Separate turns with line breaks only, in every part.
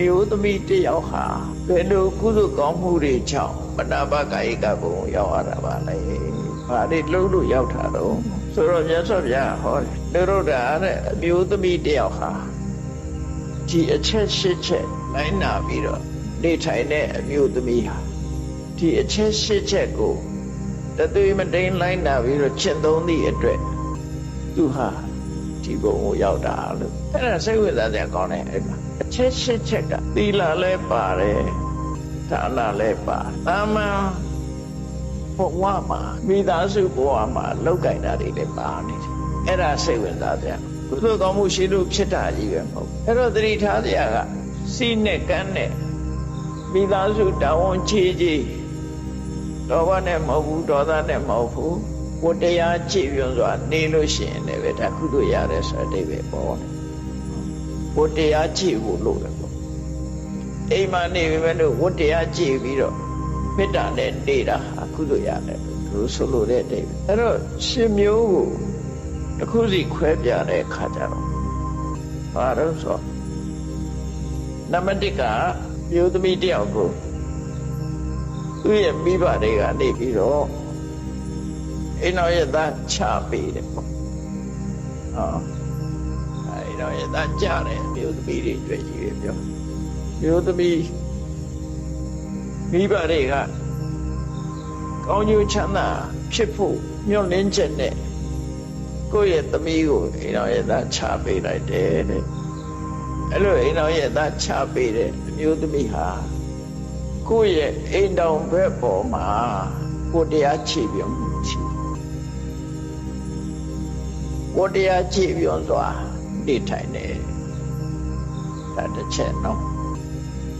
မျိုးသမီးတစ်ယောက်ဟာဘယ်လိုကုသိုလ်ကောင်းမှုတွေကြောင့်မနာပကာယကဘုံရောက်ရတာပါလဲ။ဘာတွေလုံးလို့ရောက်တာတော့ဆိုတော့မြတ်စွာဘုရားဟောတယ်။တို့တာတဲ့အမျိုးသမီးတစ်ယောက်ဟာဒီအချက်ရှစ်ချက်လိုက်နာပြီးတော့နေထိုင်တဲ့အမျိုးသမီးဟာဒီအချက်ရှစ်ချက်ကိုတသွေးမတိန်လိုက်နာပြီးတော့ရှင်းသုံးသည့်အတွက်သူဟာဒီဘုံကိုရောက်တာလို့အဲ့ဒါစိတ်ဝင်စားစရာကောင်းတယ်အဲ့မှာ အချက်ရှစ်ချက်ကသီလလည်းပါတယ်ဒါနလည်းပါသာမန်ဘဝမှာမိသားစုဘဝမှာလောက်ကင်တာတွေလည်းပါနေတယ်အဲ့ဒါစိတ်ဝင်စားစရာကုသိုလ်ကောင်းမှုရှိလို့ဖြစ်တာကြီးပဲမဟုတ်ဘူးအဲ့တော့သတိထားစရာကစီးနဲ့ကန်းနဲ့မိသားစုတာဝန်ချေချေဒေါဘနဲ့မဟုတ်ဘူးဒေါသနဲ့မဟုတ်ဘူးကိုယ်တရားကြည့်ပြွန်စွာနေလို့ရှိရင်လည်းပဲဒါကုသိုလ်ရတယ်ဆိုတဲ့အဓိပ္ပာယ်ပေါ်တယ် ကိုယ်တရားကြည့်ဖို့လို့တယ်ပေါ့အိမ်မှာနေပြီမဲ့လို့ဝတ်တရားကြည့်ပြီးတော့မေတ္တာနဲ့နေတာဟာကုသိုလ်ရတယ်သူဆိုလို့တဲ့အဓိပ္ပာယ်အဲ့တော့ရှင်မျိုးကိုတစ်ခုစီခွဲပြတဲ့အခါကျတော့ဘာလို့ဆိုနံပါတ်1ကမျိုးသမီးတယောက်ကိုသူ့ရဲ့မိဘတွေကနေပြီးတော့အိမ်တော်ရဲ့သားချပေးတယ်ပေါ့ဟောအိမ် တော်ရဲ့သားကြတယ်မျိုးသမီးတွေတွေ့ကြည့်ရပြောမျိုးသမီးမိဘတွေကကောင်းကျိုးချမ်းသာဖြစ်ဖို့ညှော်လင်းချက်နဲ့ကိုယ့်ရဲ့သမီးကိုအိမ်တော်ရဲ့သားချပေးလိုက်တယ်တဲ့အဲ့လိုအိမ်တော်ရဲ့သားချပေးတဲ့အမျိုးသမီးဟာကိုယ့်ရဲ့အိမ်တော်ဘက်ပေါ်မှာကိုယ်တရားချပြမှုရှိတယ်ကိုယ်တရားချပြစွာ နေထိုင်တယ်ဒါတစ်ချက်နော်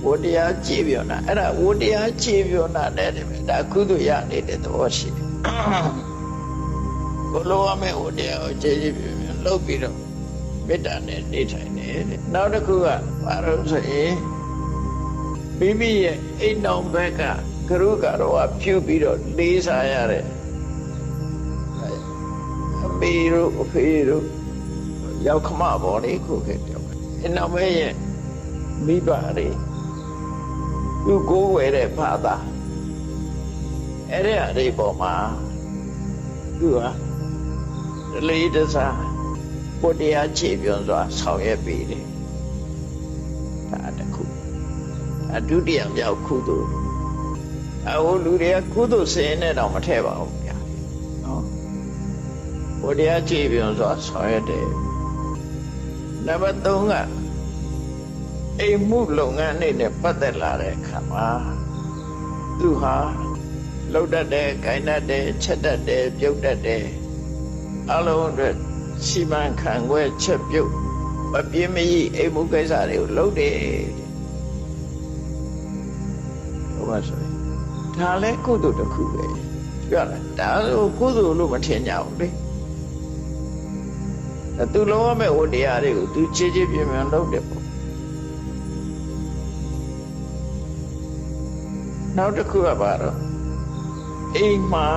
ဝတရားကြည်ပြောတာအဲ့ဒါဝတရားကြည်ပြောတာနဲ့တည်းပဲဒါကုသိုလ်ရနေတဲ့သဘောရှိတယ်ကိုလိုရမယ့်ဝတရားကိုကြည်ကြည်ပြောပြောလုပ်ပြီးတော့မေတ္တာနဲ့နေထိုင်တယ်တဲ့နောက်တစ်ခုကဘာလို့ဆိုရင်မိမိရဲ့အိမ်တော်ဘက်ကကရုကတော့ဖြူပြီးတော့လေးစားရတဲ့အမေတို့အဖေတို့ ရောက်ခမပေါ်လေးခုခဲ့တယ်အိမ်တော်ဘက်ရဲ့မိဘတွေသူကိုးဝယ်တဲ့ဘာသာအဲ့ဒီအရေးပေါ်မှာသူဟာတလေးတစားကိုတရားခြေပြောစွာဆောင်ရွက်ပေးတယ်ဒါတစ်ခုအဒုတိယမြောက်ကုသိုလ်အဟိုလူတွေကကုသိုလ်စင်နဲ့တော့မထည့်ပါဘူးဗျာနော်ကိုတရားခြေပြောစွာဆောင်ရွက်တယ် နံပါတ်3ကအိမ်မှုလုပ်ငန်းနဲ့ပတ်သက်လာတဲ့အခါမှာသူဟာလှုပ်တတ်တယ်၊ဂိုင်းတတ်တယ်၊ချက်တတ်တယ်၊ပြုတ်တတ်တယ်အလုံးအတွက်စီမံခန့်ခွဲချက်ပြုတ်မပြင်းမကြီးအိမ်မှုကိစ္စတွေကိုလုပ်တယ်ဟိုမှာဆိုရင်ဒါလည်းကုသိုလ်တစ်ခုပဲပြောလားဒါဆိုကုသိုလ်လို့မထင်ကြဘူးလေ သူလုံးဝမဲ့ဝတရားတွေကိုသူချေချေပြင်းပြင်းလုပ်တယ်ပေါ့နောက်တစ်ခုကဘာတော့အိမ်မှာ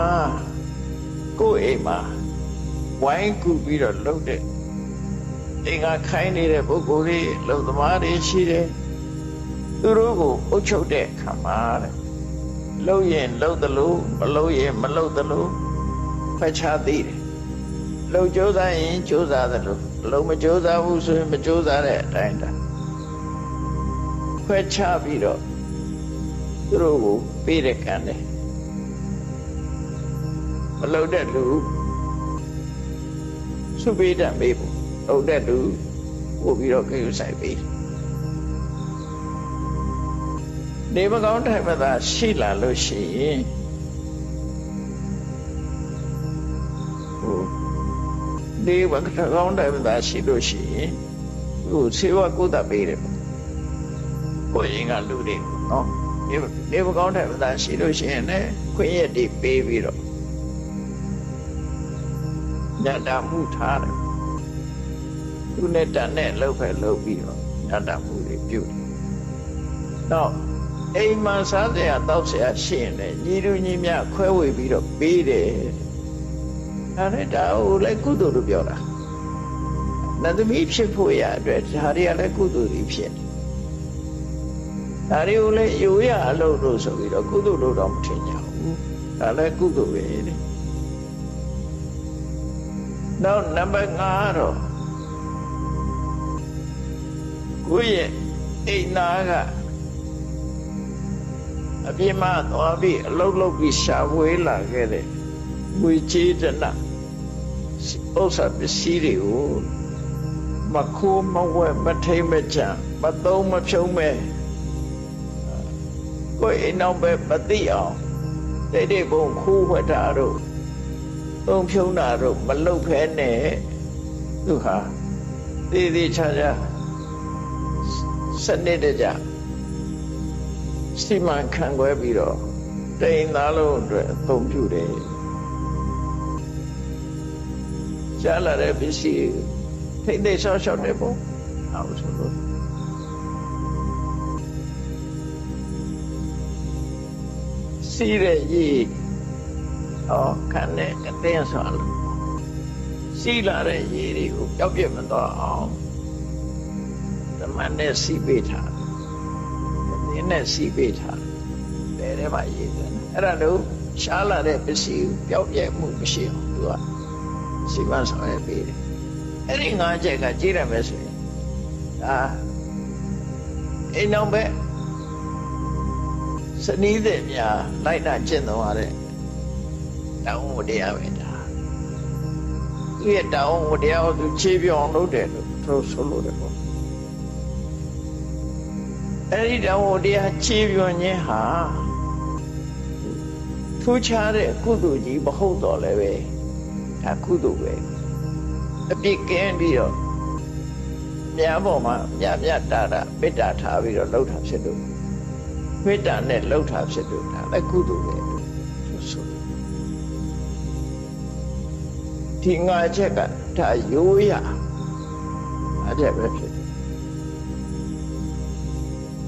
ကိုယ့်အိမ်မှာဝိုင်းကူပြီးတော့လှုပ်တဲ့အိမ်ကခိုင်းနေတဲ့ပုဂ္ဂိုလ်တွေလုံသမားတွေရှိတယ်သူတို့ကိုအုပ်ချုပ်တဲ့ခါမှာတဲ့လှုပ်ရင်လှုပ်သလိုမလှုပ်ရင်မလှုပ်သလိုဖက်ချသေးတယ် လှုပ်ကြိုးစားရင်ကြိုးစားသလိုလှုပ်မကြိုးစားဘူးဆိုရင်မကြိုးစားတဲ့အတိုင်းတာခွဲချပြီးတော့သူတို့ကိုပေးတဲ့ကံတယ်မလုံတဲ့လူစုပေးတတ်ပေးဖို့လုံတဲ့လူပို့ပြီးတော့ခေယူဆိုင်ပေးနေမကောင်းထိုင်မသာရှိလာလို့ရှိရင်ဟို နေမကောင်းထိုင်မသာရှိလို့ရှိရင်ဟိုဆေးဝါးကုသပေးတယ်ကိုရင်ကလူတွေနော်နေနေမကောင်းတဲ့မသာရှိလို့ရှိရင်လည်းခွင့်ရည်တွေပေးပြီးတော့ညတာမှုထားတယ်သူနဲ့တန်နဲ့လှုပ်ဖက်လှုပ်ပြီးတော့ညတာမှုတွေပြုတယ်တော့အိမ်မှာစားစရာတောက်စရာရှိရင်လည်းညီလူညီမြခွဲဝေပြီးတော့ပေးတယ် ဒါနဲ့ဒါဟိုလည်းကုသိုလ်လို့ပြောတာနတ်သမီးဖြစ်ဖို့ရအတွက်ဒါတွေကလည်းကုသိုလ်တွေဖြစ်တယ်ဒါတွေကိုလည်းယူရအလုပ်လို့ဆိုပြီးတော့ကုသိုလ်လို့တော့မထင်ကြဘူးဒါလည်းကုသိုလ်ပဲတဲ့နောက်နံပါတ်5တော့ကိုယ့်ရဲ့အိမ်နာကအပြစ်မသွားပြီးအလုပ်လုပ်ပြီးရှာဝေးလာခဲ့တဲ့ငွေကြေးတနာ ဥစ္စာပစ္စည်းတွေကိုမခိုးမဝဲမထိမ့်မချံမသုံးမဖြုံးမဲ့ကိုယ်အိမ်နောက်ပဲမသိအောင်တိတ်တိတ်ပုံခိုးဝတ်တာတို့သုံးဖြုံးတာတို့မလုပ်ဖဲနဲ့သူဟာသေးသေးချာချာစနစ်တကျစီမံခန့်ခွဲပြီးတော့တိမ်သားလုံးအတွက်အသုံးပြုတယ် ကြားလာတဲ့ပစ္စည်းထိမ့်သိမ်းဆောက်ရှောက်တယ်ပေါ့အောင်ဆိုလို့စီးတဲ့ရေဟောခံတဲ့ကတဲ့ဆိုလို့စီးလာတဲ့ရေတွေကိုပျောက်ပြတ်မသွားအောင်ဓမ္မနဲ့စီးပေးထားတယ်ဒီနဲ့စီးပေးထားတယ်တဲ့မှာရေးတယ်အဲ့ဒါလို့ရှားလာတဲ့ပစ္စည်းကိုပျောက်ပြတ်မှုမရှိအောင်သူက စီမံဆောင်ရွက်ပေးတယ်အဲ့ဒီငါးချက်ကကြည့်ရမယ်ဆိုရင်ဒါအိမ်အောင်ပဲစနီးတဲ့များလိုက်တာကျင့်တော်ရတဲ့တောင်းဝတရားပဲဒါသူရဲ့တောင်းဝတရားကိုသူခြေပြောင်းလုပ်တယ်လို့သူဆိုလို့တယ်ပေါ့အဲ့ဒီတောင်းဝတရားခြေပြောင်းခြင်းဟာထူးခြားတဲ့ကုသိုလ်ကြီးမဟုတ်တော့လည်းပဲ ဒါကုသိုလ်ပဲအပြစ်ကင်းပြီးတော့မြတ်ပေါ်မှာမြတ်မြတ်တာတာမေတ္တာထားပြီးတော့လှုပ်တာဖြစ်လို့မေတ္တာနဲ့လှုပ်တာဖြစ်လို့ဒါလည်းကုသိုလ်ပဲလို့ဆိုဒီငါချက်ကဒါရိုးရအဲ့ဒါပဲဖြစ်တယ်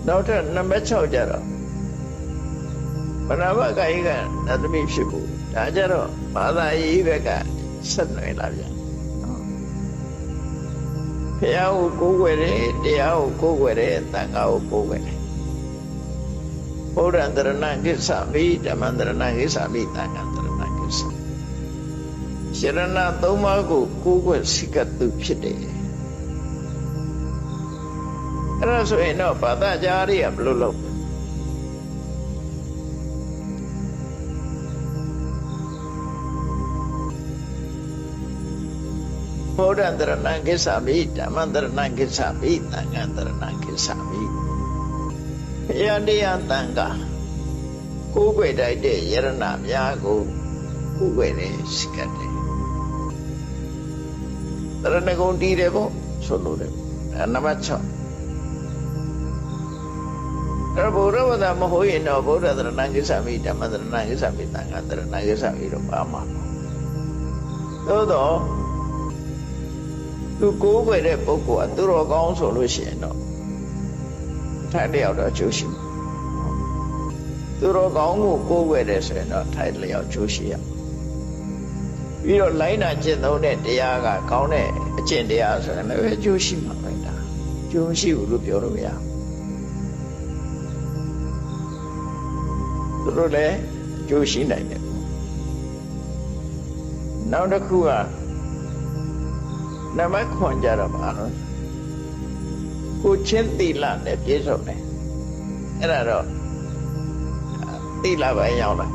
နောက်ထပ်နံပါတ်6ကျတော့ဘဏ္ဍာဘကိုင်ကသတ္တမိဖြစ်ဖို့ဒါကြတော့ဘာသာရေးဘက်က ဆက်နွယ်လာပြန်ဖះကိုကိုးကွယ်တယ်တရားကိုကိုးကွယ်တယ်သံဃာကိုကိုးကွယ်တယ်ဘုရားတရဏကိစ္စမိဓမ္မတရဏကိစ္စမိသံဃာတရဏကိစ္စရှရဏသုံးပါးကိုကိုးကွယ်စိကတုဖြစ်တယ်အဲ့ဒါဆိုရင်တော့ဘာသာကြားရဘယ်လိုလုပ် ဘုရားတရဏကိစ္စမိဓမ္မတရဏကိစ္စမိသံဃာတရဏကိစ္စမိဘုရားတရားတန်ခါကိုယ်ွယ်တိုက်တဲ့ယရဏများကိုကိုယ်ွယ်တဲ့စကတ်တယ်တရဏဂုံတည်တယ်ပေါ့ဆိုလို့တယ်အဲနံပါတ်6အဲ့ဘုရားဝဒမဟုတ်ရင်တော့ဘုရားတရဏကိစ္စမိဓမ္မတရဏကိစ္စမိသံဃာတရဏကိစ္စမိတော့ပါမှာသို့တော့ သူကိုးကွယ်တဲ့ပုဂ္ဂိုလ်ကသူတော်ကောင်းဆိုလို့ရှိရင်တော့ထိုင်လျောက်တော့ကျိုးရှိမှာသူတော်ကောင်းကိုကိုးကွယ်တယ်ဆိုရင်တော့ထိုင်လျောက်ကျိုးရှိရပြီးတော့လိုင်းနာကျင့်သုံးတဲ့တရားကကောင်းတဲ့အကျင့်တရားဆိုရင်လည်းကျိုးရှိမှာပဲဒါကျိုးရှိဘူးလို့ပြောလို့မရသူတို့လည်းကျိုးရှိနိုင်တယ်နောက်တစ်ခုက နံပါတ်ခွန်ကြတော့ပါတော့ကိုချင်းသီလနဲ့ပြည့်စုံတယ်အဲ့ဒါတော့သီလပဲရောက်လာ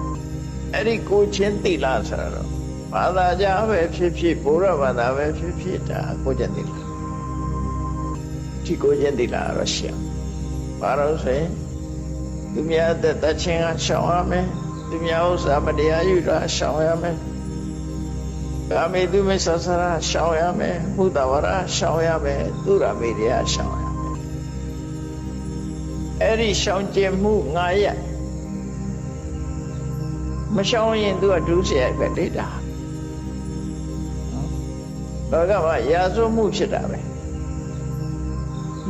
အဲ့ဒီကိုချင်းသီလဆိုတော့ဘာသာကြားပဲဖြစ်ဖြစ်ဘုရားဘာသာပဲဖြစ်ဖြစ်ဒါကိုချင်းသီလဒီကိုချင်းသီလတော့ရှင်းဘာလို့ဆိုရင်သူများတဲ့တချင်းကရှောင်ရမယ်သူများဥစ္စာမတရားယူတာရှောင်ရမယ် ကာမေတုမေဆဆရာရှောင်ရမယ်ဘုဒ္ဓဝရရှောင်ရမယ်သူရမေရိယရှောင်ရမယ်အဲ့ဒီရှောင်ကျင်မှုငါရမရှောင်ရင်သူကဒုစရိုက်ပဲလေတာဘာကမှရာဇဝမှုဖြစ်တာပဲ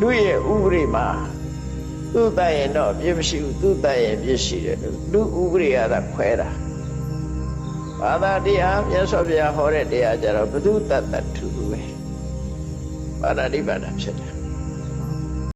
လူရဲ့ဥပဒေမှာသူ့တတ်ရင်တော့ပြစ်မရှိဘူးသူ့တတ်ရင်ပြစ်ရှိတယ်လို့လူဥပဒေရတာခွဲတာ ဘာသာတရားမြတ်စွာဘုရားဟောတဲ့တရားကြတော့ဘုသူတတ်တတ်ထူပဲပါဠိပါဒဖြစ်တယ်